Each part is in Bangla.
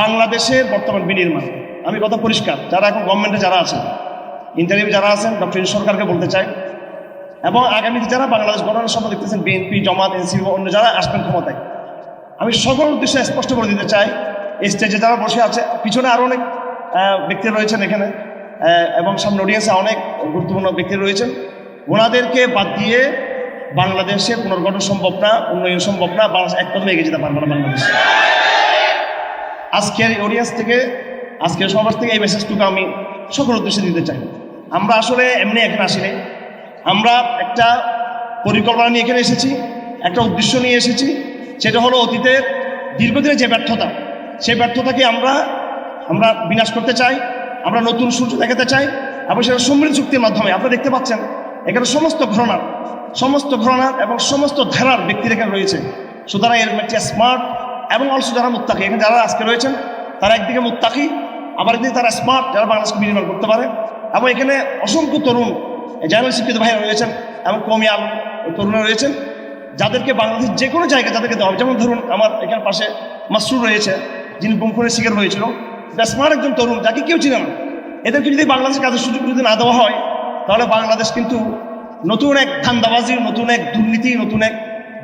বাংলাদেশের বর্তমান বিনির্মাণ। আমি কথা পরিষ্কার, যারা এখন গভর্নমেন্টে যারা আছেন ইন্টারভিউ যারা আছেন ডক্টর সরকারকে বলতে চাই, এবং আগামীতে যারা বাংলাদেশ গঠনের স্বপ্ন দেখতেছেন বিএনপি জামাত এনসিপি অন্য যারা আসবেন ক্ষমতায়, আমি সকল উদ্দেশ্যে স্পষ্ট করে দিতে চাই, এই স্টেজে যারা বসে আছে, পিছনে আরও অনেক ব্যক্তি রয়েছেন এখানে এবং সামনে অডিয়েন্সে অনেক গুরুত্বপূর্ণ ব্যক্তি রয়েছেন। ওনাদেরকে বাদ দিয়ে বাংলাদেশে পুনর্গঠন সম্ভব না, উন্নয়ন সম্ভব না, বাংলাদেশ এক কদমে এগিয়ে যেতে পারবে না বাংলাদেশ। আজকের অডিয়েন্স থেকে, আজকের সমাজ থেকে এই মেসেজটুকু আমি সকল উদ্দেশ্যে দিতে চাই। আমরা আসলে এমনি এখানে আসিনি। আমরা একটা পরিকল্পনা নিয়ে এখানে এসেছি, একটা উদ্দেশ্য নিয়ে এসেছি, সেটা হলো অতীতের দীর্ঘদিনের যে ব্যর্থতা, সেই ব্যর্থতাকে আমরা আমরা বিনাশ করতে চাই, আমরা নতুন সূর্য দেখাতে চাই, এবং সেটা সমৃদ্ধ চুক্তির মাধ্যমে আপনারা দেখতে পাচ্ছেন, এখানে সমস্ত ঘটনার সমস্ত ঘটনার এবং সমস্ত ধারার ব্যক্তির এখানে রয়েছে। সুতরাং এর একটি স্মার্ট এবং অলসো যারা মুত্তাকি, এখানে যারা আজকে রয়েছেন, তারা একদিকে মুত্তাকি, আবার একদিকে তারা স্মার্ট যারা বাংলাদেশকে বিনির্মাণ করতে পারে। এবং এখানে অসংখ্য তরুণ জেনারেল শিক্ষিত ভাইরা রয়েছেন এবং কমি আলম তরুণরা রয়েছেন, যাদেরকে বাংলাদেশের যে কোনো জায়গায় যাদেরকে দেওয়া হবে। যেমন ধরুন, আমার এখানে পাশে মাসরুর রয়েছে, যিনি বঙ্কুরের শিকার হয়েছিল। স্মার্ট একজন তরুণ, যাকে কেউ চিনে না। এদেরকে যদি বাংলাদেশের কাজের সুযোগ যদি না দেওয়া হয়, তাহলে বাংলাদেশ কিন্তু নতুন এক ধান্দাবাজি, নতুন এক দুর্নীতি, নতুন এক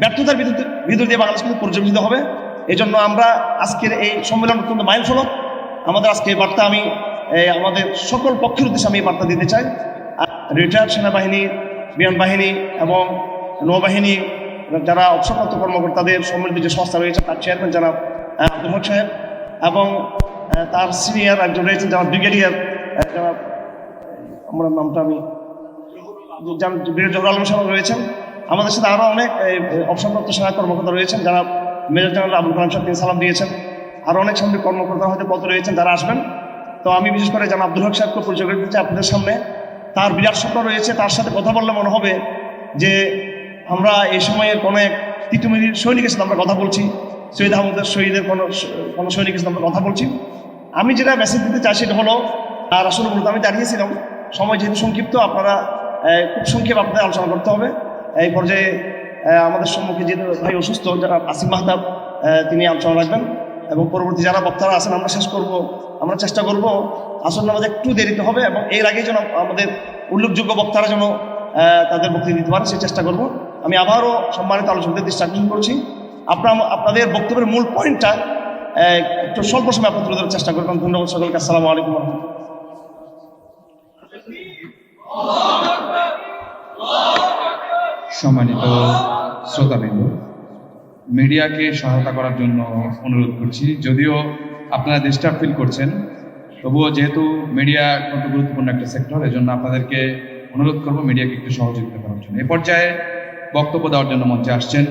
ব্যর্থতার ভিতর ভিতর দিয়ে বাংলাদেশ কিন্তু পর্যবেসিত হবে। এই জন্য আমরা আজকের এই সম্মেলন অত্যন্ত মাইলফলক। আমাদের আজকে এই বার্তা আমি আমাদের সকল পক্ষের উদ্দেশ্যে আমি এই বার্তা দিতে চাই। রিটায়ার্ড সেনাবাহিনী, বিমান বাহিনী এবং নৌবাহিনী, যারা অবসরপ্রাপ্ত কর্মকর্তাদের সম্মিলিত যে সংস্থা রয়েছে, তার চেয়ারম্যান যারা আব্দুল সাহেব এবং তার সিনিয়র একজন রয়েছেন যারা ব্রিগেডিয়ার যারা আমার নামটা আমি ব্রিগেড জহুর আলম সাহেব রয়েছেন। আমাদের সাথে আরও অনেক অবসরপ্রাপ্ত সেনা কর্মকর্তা রয়েছেন যারা মেজর জেনারেল আবুল কালাম সাহেব তিনি সালাম দিয়েছেন। আরও অনেক সামনে কর্মকর্তা হয়তো পদ রয়েছেন যারা আসবেন। তো আমি বিশেষ করে জানা আব্দুল হক সাহেবকে পরিচয় করে দিচ্ছি আপনাদের সামনে। তার বিরাট স্বপ্ন রয়েছে, তার সাথে কথা বললে মনে হবে যে আমরা এই সময়ের কোনো এক তিতুমিরির সৈনিকের সাথে আমরা কথা বলছি, শহীদ আহমদের শহীদের কোনো কোনো সৈনিকের সাথে আমরা কথা বলছি। আমি যেটা মেসেজ দিতে চাই সেটা হলো আর আসলে মূলত আমি দাঁড়িয়েছিলাম সময় যেহেতু সংক্ষিপ্ত, আপনারা খুব সংক্ষেপ আপনাদের আলোচনা করতে হবে। এই পর্যায়ে আমাদের সম্মুখে যে ভাই অসুস্থ, যারা আসিম মাহতাব তিনি আলোচনা রাখবেন। এবং পরবর্তী যারা বক্তারা আছেন, আমরা শেষ করব, আমরা চেষ্টা করব। আসলে আমাদের একটু দেরিতে হবে এবং এর আগে যেন আমাদের উল্লেখযোগ্য বক্তারা যেন তাদের বক্তব্য দিতে পারে সেই চেষ্টা করব। আমি আবারও সম্মানিত আলোচকদের দৃষ্টি আকর্ষণ করছি। আপনার আপনাদের বক্তব্যের মূল পয়েন্টটা একটু স্বল্প সময় আপনার তুলে ধরার চেষ্টা করবেন। ধন্যবাদ সকলকে। আসসালামু আলাইকুম রহমতুল্লাহ। সম্মানিত শ্রোতাবৃন্দ, মিডিয়াকে সহায়তা করার জন্য অনুরোধ করছি। যদিও আপনারা ডিস্টার্ব ফিল করছেন, তবুও যেহেতু মিডিয়া অত্যন্ত গুরুত্বপূর্ণ একটা সেক্টর এজন্য আপনাদেরকে অনুরোধ করব মিডিয়াকে একটু সহযোগিতা করার জন্য। এ পর্যায়ে বক্তব্য দেওয়ার জন্য মঞ্চে আসছেন